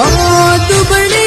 हो दुबड़े